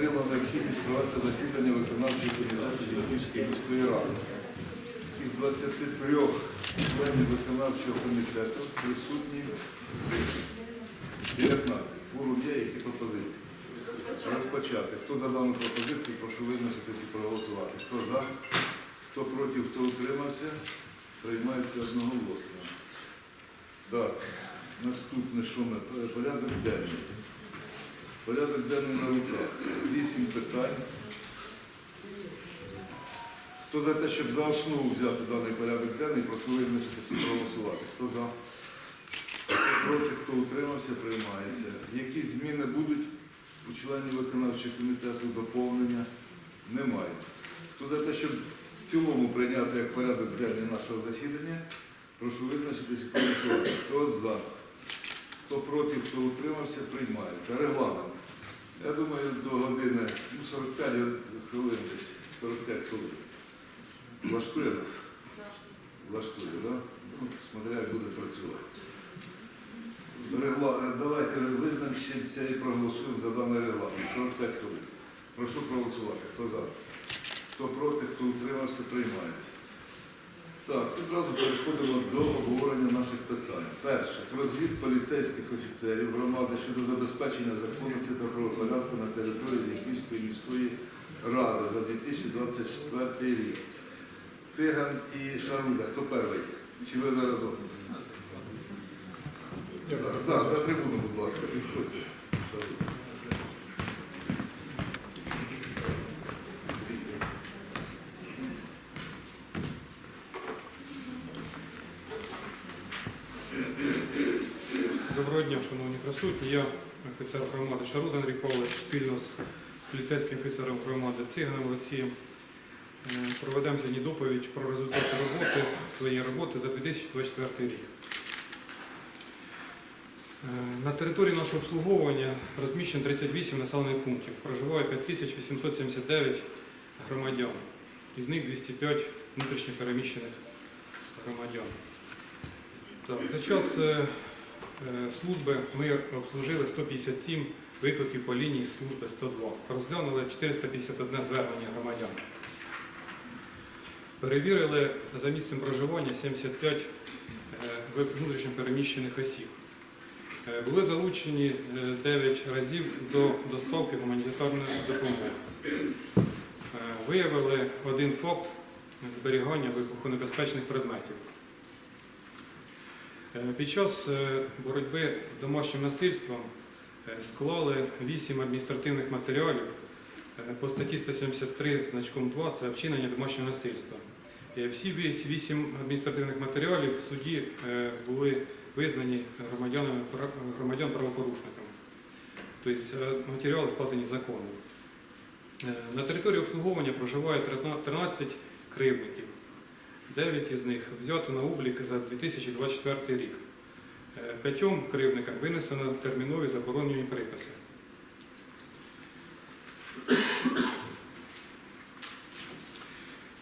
підтримав необхідність провести засідання виконавчого комітету Житомирської міської ради. Із 23 членів виконавчого комітету присутні 19. Форум є, які пропозиції? Розпочати. Хто за дану пропозицію, прошу визначитися і проголосувати. Хто за, хто проти, хто утримався, приймається одноголосно. Так, наступне, що ми? Порядок денний. Порядок денний на руках. Вісім питань. Хто за те, щоб за основу взяти даний порядок денний, прошу визначитися проголосувати. Хто за? Хто проти, хто утримався, приймається. Які зміни будуть у членів виконавчого комітету доповнення? Немає. Хто за те, щоб в цілому прийняти як порядок денний нашого засідання, прошу визначитися і проголосувати. Хто за? Хто проти, хто утримався, приймається. Регламент. Я думаю, до години ну, 45 хвилин десь. 45 хвилин. Влаштує нас? Влаштує, так? Да? Ну, смотря як буде працювати. Давайте визначимося і проголосуємо за даний регламент. 45 хвилин. Прошу проголосувати. Хто за? Хто проти, хто утримався, приймається. Так, і зразу переходимо до обговорення наших питань. Перше. Про звіт поліцейських офіцерів громади щодо забезпечення законності та правопорядку на території Зіньківської міської ради за 2024 рік. Циган і Шаруда. Хто перший? Чи ви зараз? Так, за трибуну, будь ласка, підходьте. Шаруда. Доброго дня, шановні присутні. Я офіцер громади Шаруда Андрій Павлович спільно з поліцейським офіцером громади Циганом Олексієм е, проведемо сьогодні доповідь про результати роботи своєї роботи за 2024 рік. Е, На території нашого обслуговування розміщено 38 населених пунктів. Проживає 5879 громадян. Із них 205 внутрішньо переміщених громадян. Так, за час е, служби ми обслужили 157 викликів по лінії служби 102. Розглянули 451 звернення громадян. Перевірили за місцем проживання 75 е, ви- внутрішньо переміщених осіб. Е, Були залучені е, 9 разів до доставки гуманітарної допомоги. Е, Виявили один факт зберігання вибухонебезпечних предметів. Е, під час е, боротьби з домашнім насильством е, склали 8 адміністративних матеріалів по статті 173 значком 2 це вчинення домашнього насильства. Всі 8 адміністративних матеріалів в суді були визнані громадян, громадян правопорушниками. Тобто матеріали складені законом. На території обслуговування проживає 13 кривників. 9 із них взято на облік за 2024 рік. Е, п'ятьом кривникам винесено термінові заборонені приписи.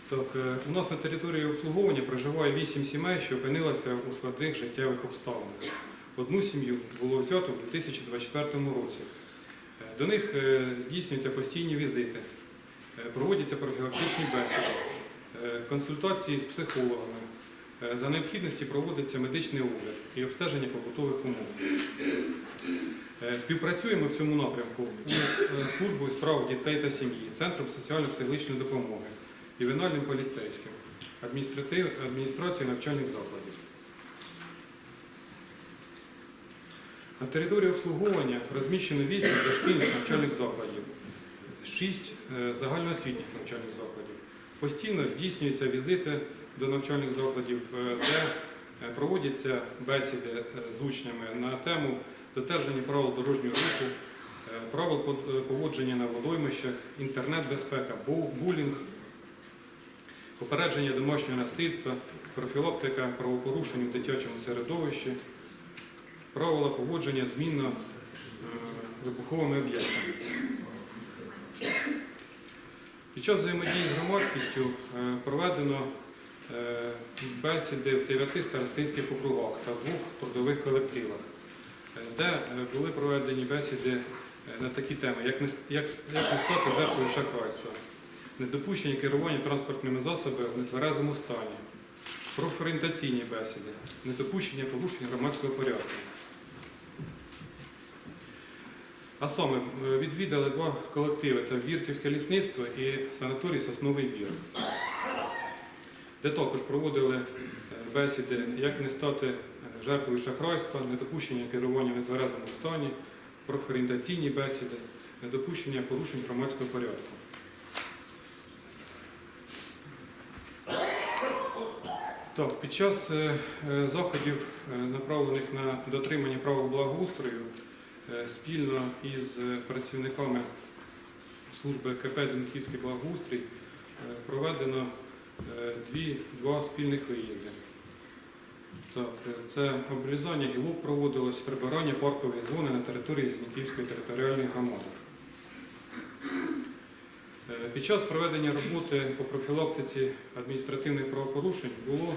Так, е, У нас на території обслуговування проживає 8 сімей, що опинилися у складних життєвих обставинах. Одну сім'ю було взято в 2024 році. Е, до них здійснюються постійні візити, проводяться профілактичні бесіди консультації з психологами. Е, За необхідності проводиться медичний огляд і обстеження побутових умов. Е, Співпрацюємо в цьому напрямку у е, службу з дітей та сім'ї, Центром соціально-психологічної допомоги, ювенальним поліцейським, адміністрацією навчальних закладів. На території обслуговування розміщено 8 дошкільних навчальних закладів, 6 е, загальноосвітніх навчальних закладів. Постійно здійснюються візити до навчальних закладів, е, де е, проводяться бесіди е, з учнями на тему додержання правил дорожнього руху, правил поводження на водоймищах, інтернет-безпека, булінг, попередження домашнього насильства, профілактика правопорушень у дитячому середовищі, правила поводження з мінно е, вибуховими об'єктами. Під час взаємодії з громадськістю е, проведено е, бесіди в 9 старостинських округах та двох трудових колективах, е, де були проведені бесіди на такі теми, як не, як, стати жертвою шахрайства, недопущення керування транспортними засобами в нетверезому стані, профорієнтаційні бесіди, недопущення порушень громадського порядку. А саме е, відвідали два колективи: це Бірківське лісництво і санаторій Сосновий Бір, де також проводили е, бесіди, як не стати е, жертвою шахрайства, недопущення керування в нетверезому стані, профорієнтаційні бесіди, недопущення порушень громадського порядку. Так, під час заходів, направлених на дотримання правил благоустрою, спільно із е, працівниками служби КП Зінківський благоустрій е, проведено е, дві, два спільних виїзди. Так, е, це обрізання гілок проводилось, прибирання паркової зони на території Зінківської територіальної громади. Е, Під час проведення роботи по профілактиці адміністративних правопорушень було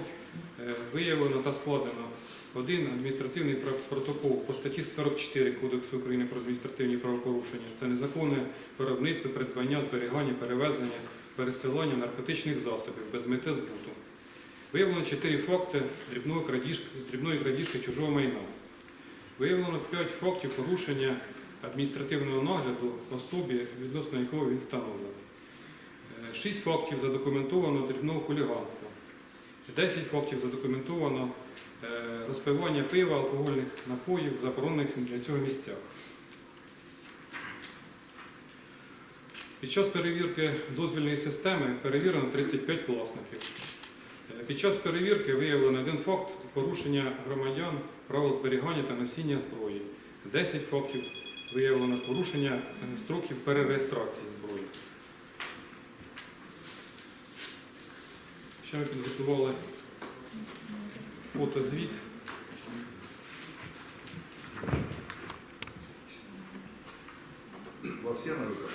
е, виявлено та складено один адміністративний протокол по статті 44 Кодексу України про адміністративні правопорушення. Це незаконне виробництво, придбання, зберігання, перевезення, пересилання наркотичних засобів без мети збуту. Виявлено 4 факти дрібної крадіжки, дрібної крадіжки чужого майна. Виявлено 5 фактів порушення адміністративного нагляду особі, відносно якого він встановлений. 6 фактів задокументовано дрібного хуліганства. 10 фактів задокументовано е, розпивання пива, алкогольних напоїв, заборонених для цього місцях. Під час перевірки дозвільної системи перевірено 35 власників. Е, Під час перевірки виявлено один факт порушення громадян правил зберігання та носіння зброї. 10 фактів виявлено порушення е, строків перереєстрації зброї. Ще ми підготували фотозвіт. У вас є на руках?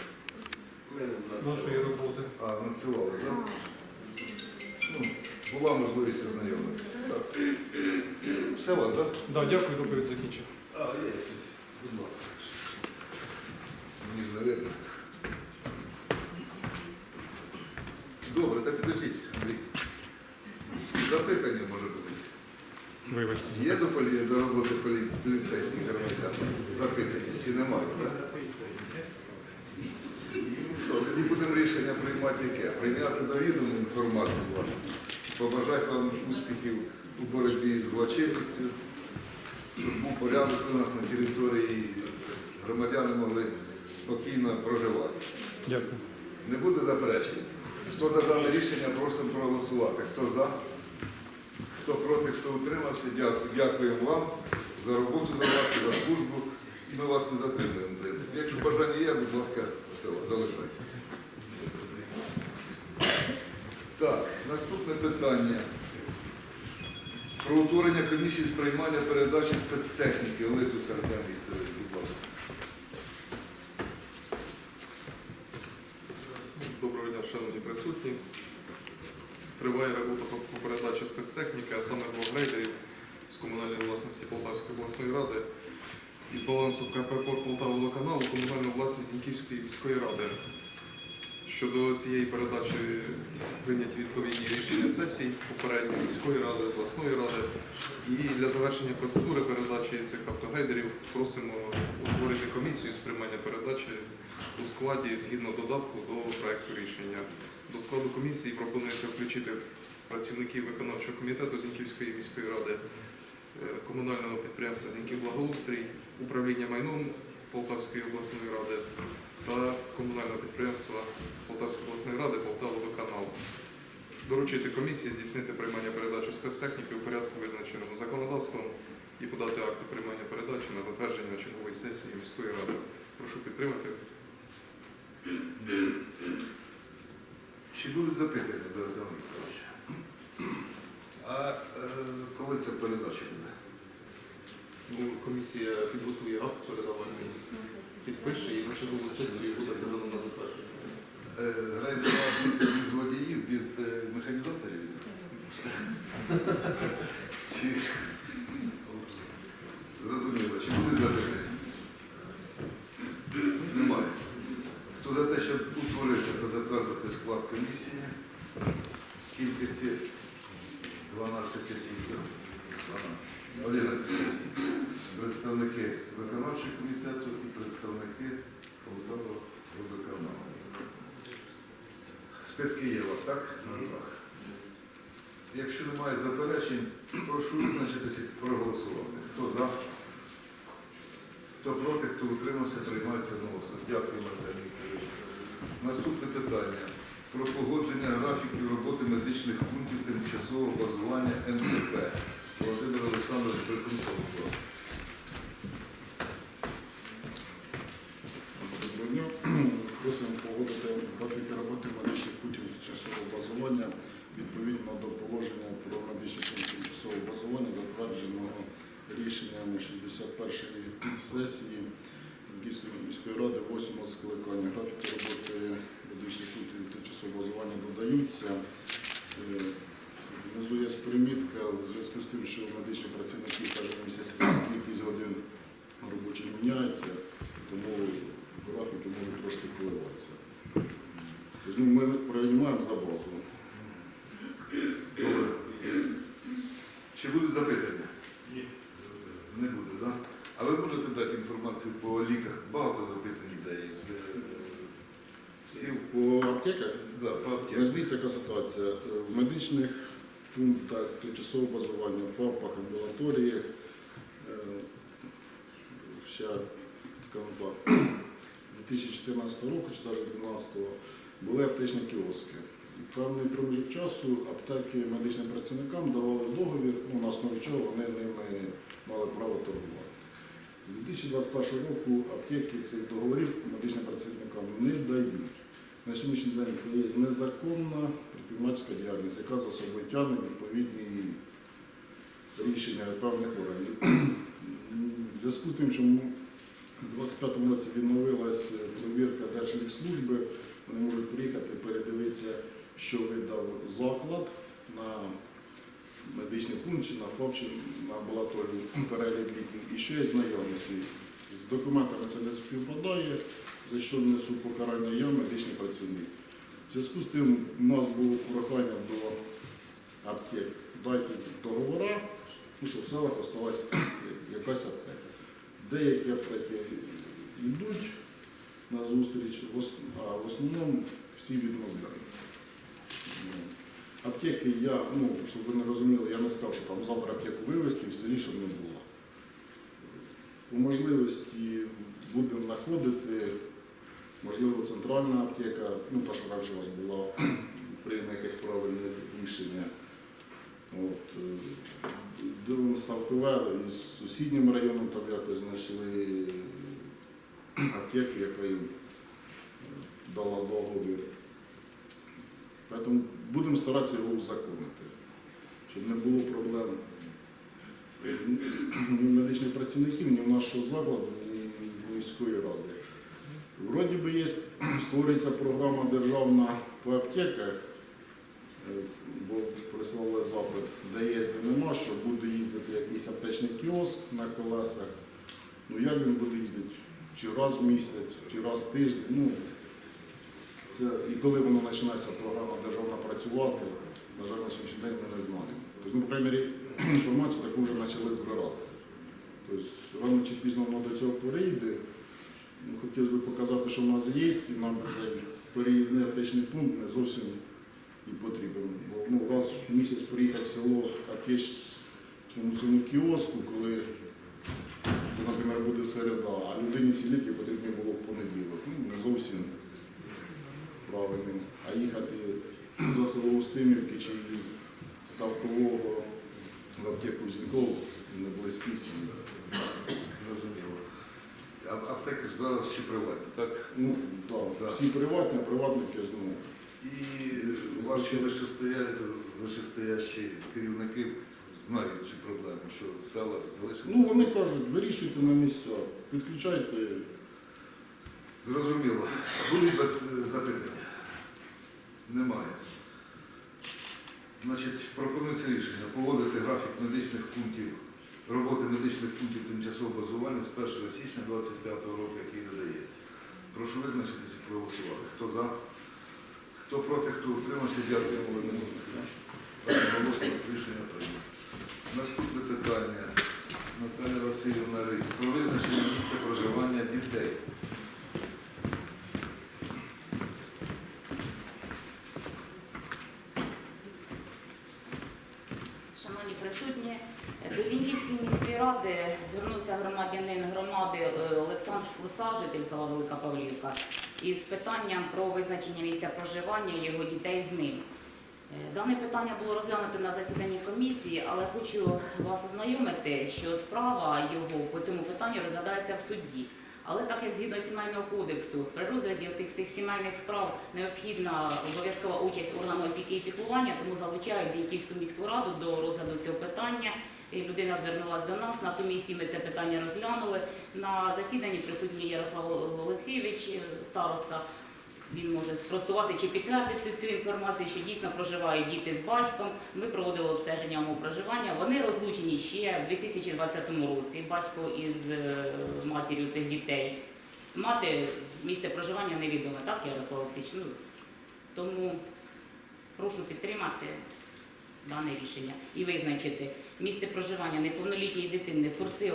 нашої роботи. А, надсилали, так? Ну, була можливість ознайомитися. Все у вас, так? Да, дякую, доповідь закінчив. А, є щось. Будь ласка. Мені ж не видно. Добре, так підождіть, Андрій. Запитання може бути. Вибачте. Є до, полі... до роботи поліц... поліцейських громадян? Немає? Так? Ну що, тоді будемо рішення приймати яке? Прийняти до відома інформацію вашу. Побажати вам успіхів у боротьбі з злочинністю, щоб був порядок у нас на території, громадяни могли спокійно проживати. Дякую. Не буде заперечень. Хто за дане рішення, просимо проголосувати. Хто за, хто проти, хто утримався, дякую. Дякуємо вам за роботу, за вашу, за службу. І ми вас не затримуємо, в принципі. Якщо бажання є, будь ласка, залишайтеся. Так, наступне питання. Про утворення комісії з приймання передачі спецтехніки. Олетус Артем Вікторович, будь ласка. Доброго дня, шановні присутні. Триває робота по- по передачі спецтехніки, а саме двох грейдерів з комунальної власності Полтавської обласної ради із балансу КП «Порт Полтава водоканалу комунальну власність Зіньківської міської ради. Щодо цієї передачі прийняті відповідні рішення сесій попередньої міської ради, обласної ради. І для завершення процедури передачі цих автогрейдерів просимо утворити комісію з приймання передачі у складі згідно додатку до проекту рішення. До складу комісії пропонується включити працівників виконавчого комітету Зіньківської міської ради, комунального підприємства Зіньків Благоустрій, управління майном Полтавської обласної ради та комунального підприємства Полтавської обласної ради Полтаводоканал. Доручити комісії здійснити приймання передачі спецтехніки у порядку визначеному законодавством і подати акти приймання передачі на затвердження на черговій сесії міської ради. Прошу підтримати. Чи будуть запитання до Артема це передача буде. Ну, Комісія підготує акт передавальний, підпише і на чергову сесію буде передано на затвердження. Е, Граєте без водіїв, без е, механізаторів? Зрозуміло, чи були запитання? Немає. Хто за те, щоб утворити та затвердити склад комісії? в Кількості 12 осіб. 12, 11 осіб. Представники виконавчого комітету і представники Полтавного водоканалу. Списки є у вас, так? На руках. Якщо немає заперечень, прошу визначитися проголосувати. Хто за? Хто проти, хто утримався, приймається голосно. Дякую, Мартин Вікторович. Наступне питання. Про погодження графіків роботи медичних пунктів тимчасового базування НПП. Володимир Олександрович Беркунцов. будь ласка. Доброго дня. Просимо погодити графіки роботи медичних пунктів тимчасового базування відповідно до положення про медичні пункти тимчасового базування, затвердженого рішенням 61-ї сесії Київської міської ради 8 скликання. Графіки роботи медичних пунктів тимчасового базування додаються. Е, Внизу є примітка у зв'язку з тим, що медичні працівники кожен місяць кількість годин робочих міняється, тому графіки можуть трошки коливатися. Тобто, ну, ми приймаємо за базу. Добре. Чи будуть запитання? Ні. Не буде, так? А ви можете дати інформацію по ліках? Багато запитань йде із е, сіл. По аптеках Да, по аптеках. розбіться яка ситуація. Е, В медичних пунктах тимчасового базування, ФАПах, амбулаторіях, ще скажімо 2014 року чи навіть 2012 були аптечні кіоски. Певний проміжок часу аптеки медичним працівникам давали договір, ну, на основі чого вони ними мали право торгувати. З 2021 року аптеки цих договорів медичним працівникам не дають. На сьогоднішній день це є незаконна предпринимательська діяльність, яка за собою тягне відповідні рішення певних органів. В зв'язку з тим, що в 25-му році відновилась перевірка Держлікслужби, вони можуть приїхати, передивитися, що видав заклад на медичний пункт, чи на ФОП, на амбулаторію перелік ліків, і що є з. З документами це не співпадає, за що несу покарання я, медичний працівник. В зв'язку з тим у нас було прохання до аптек дайте договора, ну, щоб в селах залишилася якась аптека. Деякі аптеки йдуть на зустріч, а в основному всі відмовляються. Ну, Аптеки я, ну, щоб ви не розуміли, я не сказав, що там завтра аптеку вивезти в селі, щоб не було. По можливості будемо знаходити, можливо, центральна аптека, ну та, що раніше у вас була, прийме якесь правильне рішення. От, е, дивимо ставкове із сусіднім районом там якось знайшли аптеку, яка їм е, дала договір. Тому будемо старатися його узаконити, щоб не було проблем ні в медичних працівників, ні в нашого закладу, ні в міської ради. Вроді би є, створюється програма державна по аптеках, е, бо прислали запит, де де нема, що буде їздити якийсь аптечний кіоск на колесах. Ну як він буде їздити? Чи раз в місяць, чи раз в тиждень. Ну, це, і коли воно починається програма державна працювати, на жаль, на сьогоднішній день ми не знаємо. Тобто, ну, по інформацію таку вже почали збирати. Тобто, рано чи пізно воно до цього перейде. Ну, хотілося б показати, що в нас є, і нам цей переїзний аптечний пункт не зовсім і потрібен. Бо ну, раз в місяць приїхати в село аптечному цьому кіоску, коли це, наприклад, буде середа, а людині сіліки потрібно було в понеділок. Ну, не зовсім правильним. А їхати за село Устимівки чи із Ставкового в аптеку Зіньков не близькі сім'ї. Аптеки ж зараз всі приватні, так? Ну, так, Так. всі приватні, а приватники знову. І ваші вищестоя- вищестоящі керівники знають цю проблему, що села залишилися. Ну, вони кажуть, вирішуйте на місцях, підключайте. Зрозуміло. Будуть бе- запитання? Немає. Значить, пропонується рішення погодити графік медичних пунктів, роботи медичних пунктів тимчасового базування з 1 січня 2025 року, який додається. Прошу визначитися і проголосувати. Хто за, Хто проти, хто утримався, дякую Володимиру. Голосно рішення прийнято. Наступне питання. Наталя Васильівна Рис. Про визначення місця проживання дітей. Шановні присутні, до Зіньківської міської ради звернувся громадянин громади е, Олександр Фурса, житель села Велика Павлівка, із питанням про визначення місця проживання його дітей з ним. Е, Дане питання було розглянуто на засіданні комісії, але хочу вас ознайомити, що справа його по цьому питанню розглядається в суді. Але так як згідно сімейного кодексу, при розгляді цих всіх сімейних справ необхідна обов'язкова участь органу опіки і піклування, тому залучають Зіньківську міську раду до розгляду цього питання. І людина звернулася до нас на комісії. Ми це питання розглянули. На засіданні присутній Ярослав Олексійович, е, староста. Він може спростувати чи підтвердити цю інформацію, що дійсно проживають діти з батьком. Ми проводили обстеження проживання. Вони розлучені ще в 2020 році. Батько із е, матір'ю цих дітей. Мати місце проживання невідоме, так, Ярослав Олексійович? Ну, тому прошу підтримати дане рішення і визначити місце проживання неповнолітньої дитини Фурси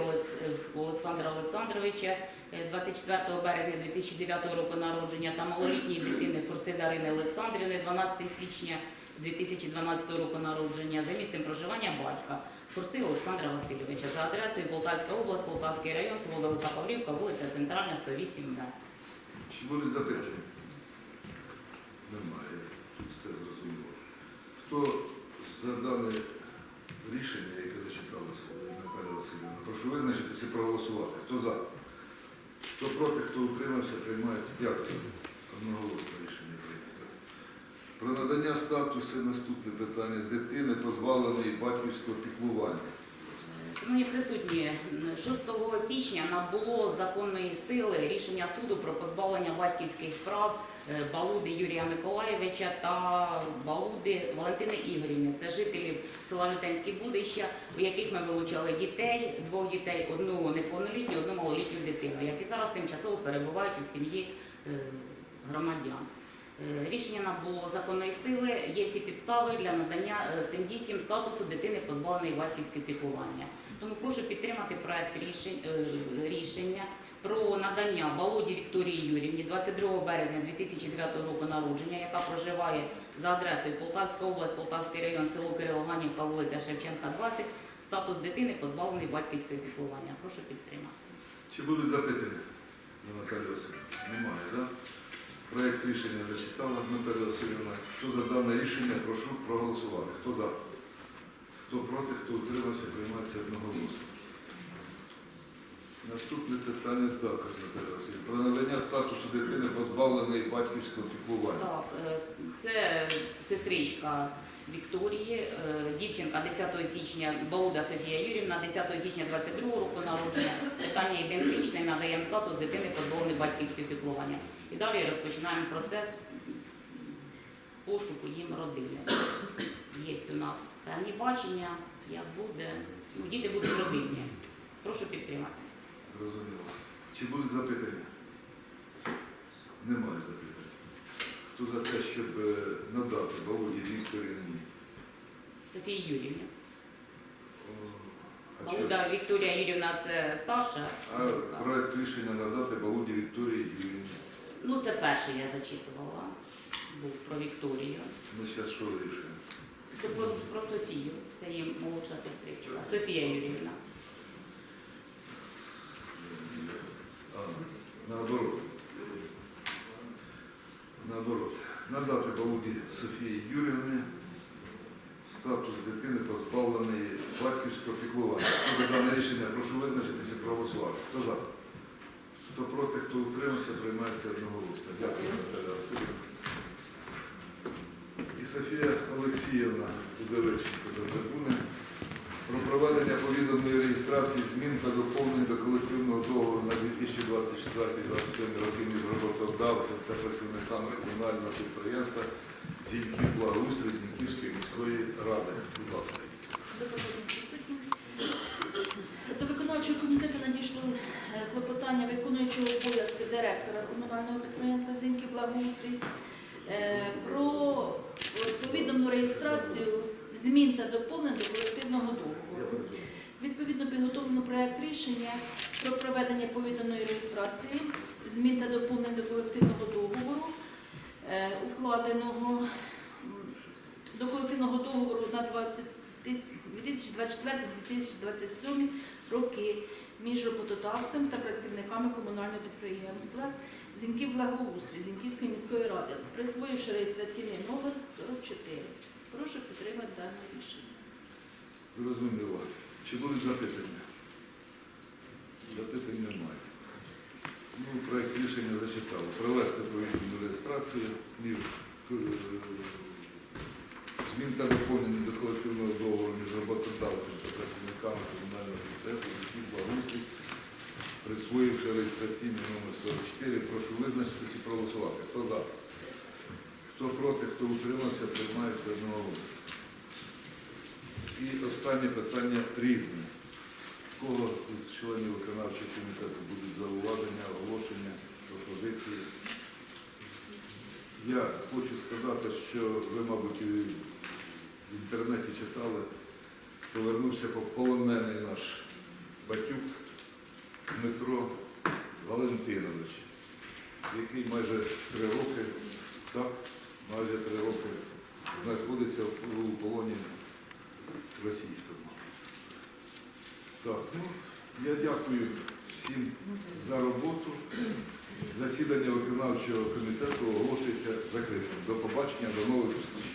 Олександра Олександровича е, 24 березня 2009 року народження та малолітньої дитини Фурси Дарини Олександрівни 12 січня 2012 року народження за місцем проживання батька Фурси Олександра Васильовича за адресою Полтавська область, Полтавський район, село Павлівка, вулиця Центральна, 108 Б. Чи будуть запитання? Немає. Все зрозуміло. Хто за дане рішення, яке зачиталося Наталі Васильівна, прошу визначитися і проголосувати. Хто за? Хто проти, хто утримався, приймається. Дякую. Одноголосне рішення прийнято. Про надання статусу наступне питання дитини, позбавленої батьківського піклування. Шановні присутні, 6 січня набуло законної сили рішення суду про позбавлення батьківських прав е, Балуди Юрія Миколаєвича та Балуди Валентини Ігорівни. Це жителі села Лютенські Будища, у яких ми вилучали дітей, двох дітей, одну неповнолітню, одну малолітню дитину, які зараз тимчасово перебувають у сім'ї е, громадян. Е, Рішення набуло законної сили, є всі підстави для надання е, цим дітям статусу дитини позбавленої батьківського піклування. Тому прошу підтримати проект е, рішення про надання Володі Вікторії Юрівні 22 березня 2009 року народження, яка проживає за адресою Полтавська область, Полтавський район, село Кирило-Ганівка, вулиця Шевченка, 20, статус дитини позбавленої батьківського піклування. Прошу підтримати. Чи будуть запитання Наталі Васильівни? Немає, так? Проєкт рішення зачитала Наталя Васильівна. Хто за дане рішення, прошу проголосувати. Хто за? Хто проти, хто утримався, приймається одноголосно. Наступне питання також, Наталя Васильівна. Про надання статусу дитини, позбавленої батьківського піклування. Так, е, це сестричка Вікторії, е, дівчинка 10 січня, Балуда Софія Юрівна, 10 січня 22 року народження. Питання ідентичне, надаємо статус дитини позбавленої батьківського піклування. І далі розпочинаємо процес пошуку їм родини. Є у нас певні бачення, як буде. Ну, діти будуть родинні. Прошу підтримати. Зрозуміло. Чи будуть запитання? Немає запитань. Хто за те, щоб е, надати Володі Вікторівні? Софії Юрівні. Балуда Вікторія Юрівна це старша. А проект рішення надати Володі Вікторії Юрівні. Ну, це перше я зачитувала. Був про Вікторію. Ми зараз що вирішуємо? Це про, про Софію. Це її молодша сестричка. Софія Юрівна. А. Наоборот. Надати Володі Софії Юрівни, статус дитини позбавлений батьківського піклування. Хто за дане рішення, прошу визначитися і проголосувати. Хто за? Хто проти, хто утримався, приймається одноголосно. Дякую, Наталя Васильівна. І Софія Олексіївна Удовиченко до трибуни про проведення повідомної реєстрації змін та доповнень до колективного договору на 2024-2027 роки між роботодавцем та працівниками комунального підприємства Зіньків Благоустрій Зіньківської міської ради. Будь ласка. До виконавчого комітету надійшло е, клопотання виконуючого обов'язки директора комунального підприємства Зіньків Благоустрій е, про повідомну реєстрацію змін та доповнень до колективного договору. Відповідно підготовлено проект рішення про проведення повідомної реєстрації змін та доповнень до колективного договору, е, укладеного до колективного договору на 2024-2027 роки між роботодавцем та працівниками комунального підприємства Зіньків Благоустрій Зіньківської міської ради, присвоївши реєстраційний номер 44. Прошу підтримати дане рішення. Зрозуміло. Чи будуть запитання? Запитань немає. Ну, проект рішення зачитали. Провести повідомну реєстрацію між е, змін та доповнення до колективного договору між роботодавцем та працівниками комунального підприємства «Житлів благоустрій», присвоївши реєстраційний номер 44. Прошу визначитися і проголосувати. Хто за? Хто проти, хто утримався, приймається одноголосно. І останнє питання різне. Кого з членів виконавчого комітету будуть зауваження, оголошення, пропозиції? Я хочу сказати, що ви, мабуть, в інтернеті читали, повернувся полонений наш батюк Дмитро Валентинович, який майже три роки, так, майже три роки знаходиться у полоні російському. Так, ну, я дякую всім за роботу. Засідання виконавчого комітету оголошується закритим. До побачення, до нових зустрічей.